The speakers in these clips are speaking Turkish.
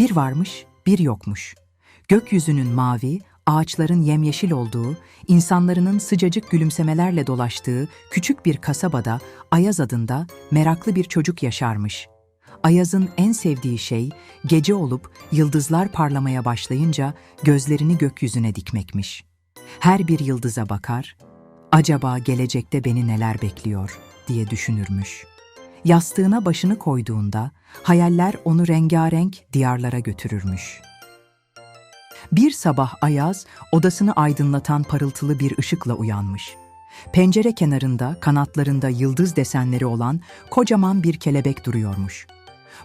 Bir varmış, bir yokmuş. Gökyüzünün mavi, ağaçların yemyeşil olduğu, insanların sıcacık gülümsemelerle dolaştığı küçük bir kasabada Ayaz adında meraklı bir çocuk yaşarmış. Ayaz'ın en sevdiği şey gece olup yıldızlar parlamaya başlayınca gözlerini gökyüzüne dikmekmiş. Her bir yıldıza bakar, acaba gelecekte beni neler bekliyor diye düşünürmüş. Yastığına başını koyduğunda hayaller onu rengarenk diyarlara götürürmüş. Bir sabah Ayaz odasını aydınlatan parıltılı bir ışıkla uyanmış. Pencere kenarında kanatlarında yıldız desenleri olan kocaman bir kelebek duruyormuş.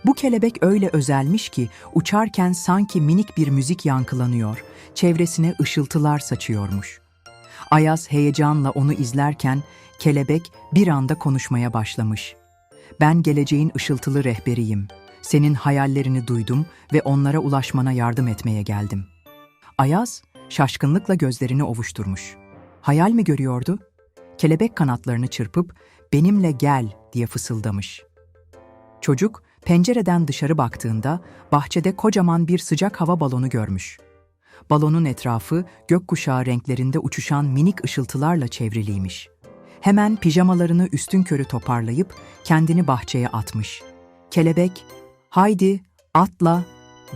Bu kelebek öyle özelmiş ki uçarken sanki minik bir müzik yankılanıyor, çevresine ışıltılar saçıyormuş. Ayaz heyecanla onu izlerken kelebek bir anda konuşmaya başlamış. Ben geleceğin ışıltılı rehberiyim. Senin hayallerini duydum ve onlara ulaşmana yardım etmeye geldim. Ayaz şaşkınlıkla gözlerini ovuşturmuş. Hayal mi görüyordu? Kelebek kanatlarını çırpıp benimle gel diye fısıldamış. Çocuk pencereden dışarı baktığında bahçede kocaman bir sıcak hava balonu görmüş. Balonun etrafı gökkuşağı renklerinde uçuşan minik ışıltılarla çevriliymiş. Hemen pijamalarını üstün körü toparlayıp kendini bahçeye atmış. Kelebek, haydi atla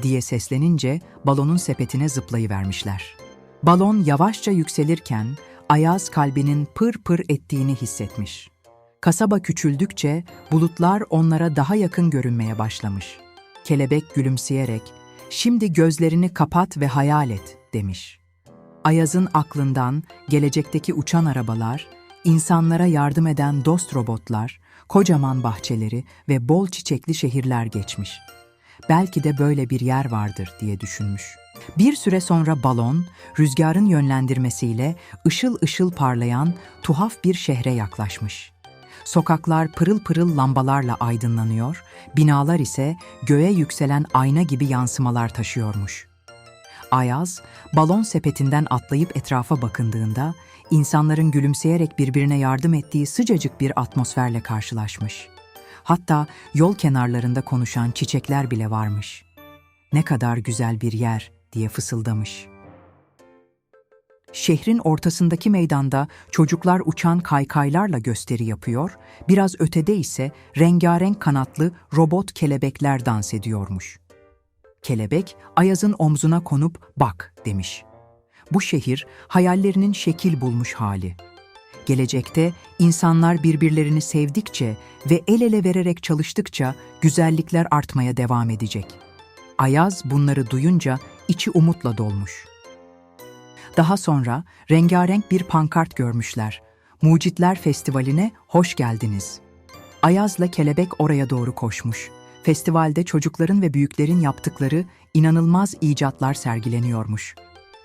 diye seslenince balonun sepetine zıplayıvermişler. Balon yavaşça yükselirken Ayaz kalbinin pır pır ettiğini hissetmiş. Kasaba küçüldükçe bulutlar onlara daha yakın görünmeye başlamış. Kelebek gülümseyerek, "Şimdi gözlerini kapat ve hayal et." demiş. Ayaz'ın aklından gelecekteki uçan arabalar, insanlara yardım eden dost robotlar, kocaman bahçeleri ve bol çiçekli şehirler geçmiş. Belki de böyle bir yer vardır diye düşünmüş. Bir süre sonra balon, rüzgarın yönlendirmesiyle ışıl ışıl parlayan tuhaf bir şehre yaklaşmış. Sokaklar pırıl pırıl lambalarla aydınlanıyor, binalar ise göğe yükselen ayna gibi yansımalar taşıyormuş. Ayaz, balon sepetinden atlayıp etrafa bakındığında, insanların gülümseyerek birbirine yardım ettiği sıcacık bir atmosferle karşılaşmış. Hatta yol kenarlarında konuşan çiçekler bile varmış. Ne kadar güzel bir yer diye fısıldamış. Şehrin ortasındaki meydanda çocuklar uçan kaykaylarla gösteri yapıyor, biraz ötede ise rengarenk kanatlı robot kelebekler dans ediyormuş. Kelebek Ayaz'ın omzuna konup bak demiş. Bu şehir hayallerinin şekil bulmuş hali. Gelecekte insanlar birbirlerini sevdikçe ve el ele vererek çalıştıkça güzellikler artmaya devam edecek. Ayaz bunları duyunca içi umutla dolmuş. Daha sonra rengarenk bir pankart görmüşler. Mucitler Festivali'ne hoş geldiniz. Ayaz'la kelebek oraya doğru koşmuş. Festivalde çocukların ve büyüklerin yaptıkları inanılmaz icatlar sergileniyormuş.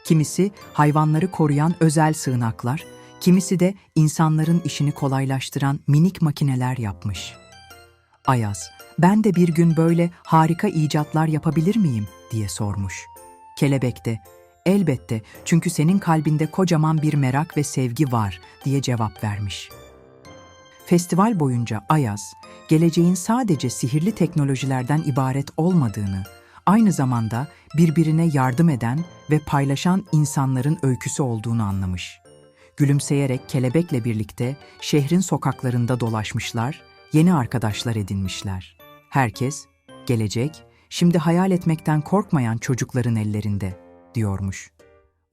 Kimisi hayvanları koruyan özel sığınaklar, kimisi de insanların işini kolaylaştıran minik makineler yapmış. Ayaz, ben de bir gün böyle harika icatlar yapabilir miyim diye sormuş. Kelebek de, elbette çünkü senin kalbinde kocaman bir merak ve sevgi var diye cevap vermiş. Festival boyunca Ayaz, geleceğin sadece sihirli teknolojilerden ibaret olmadığını, aynı zamanda birbirine yardım eden ve paylaşan insanların öyküsü olduğunu anlamış. Gülümseyerek kelebekle birlikte şehrin sokaklarında dolaşmışlar, yeni arkadaşlar edinmişler. Herkes, gelecek, şimdi hayal etmekten korkmayan çocukların ellerinde, diyormuş.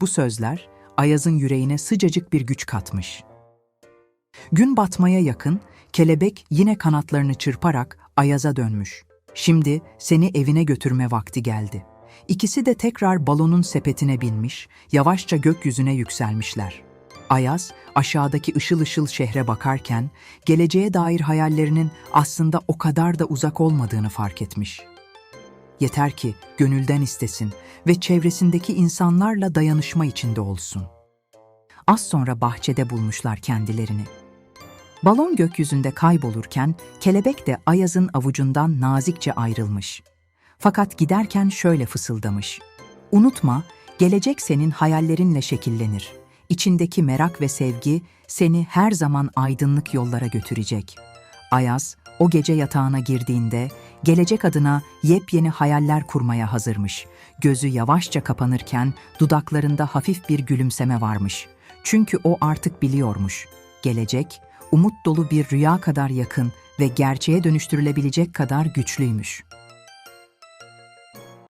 Bu sözler Ayaz'ın yüreğine sıcacık bir güç katmış. Gün batmaya yakın, kelebek yine kanatlarını çırparak Ayaz'a dönmüş. Şimdi seni evine götürme vakti geldi. İkisi de tekrar balonun sepetine binmiş, yavaşça gökyüzüne yükselmişler. Ayaz, aşağıdaki ışıl ışıl şehre bakarken, geleceğe dair hayallerinin aslında o kadar da uzak olmadığını fark etmiş. Yeter ki gönülden istesin ve çevresindeki insanlarla dayanışma içinde olsun. Az sonra bahçede bulmuşlar kendilerini. Balon gökyüzünde kaybolurken kelebek de Ayaz'ın avucundan nazikçe ayrılmış. Fakat giderken şöyle fısıldamış. Unutma, gelecek senin hayallerinle şekillenir. İçindeki merak ve sevgi seni her zaman aydınlık yollara götürecek. Ayaz, o gece yatağına girdiğinde gelecek adına yepyeni hayaller kurmaya hazırmış. Gözü yavaşça kapanırken dudaklarında hafif bir gülümseme varmış. Çünkü o artık biliyormuş. Gelecek, umut dolu bir rüya kadar yakın ve gerçeğe dönüştürülebilecek kadar güçlüymüş.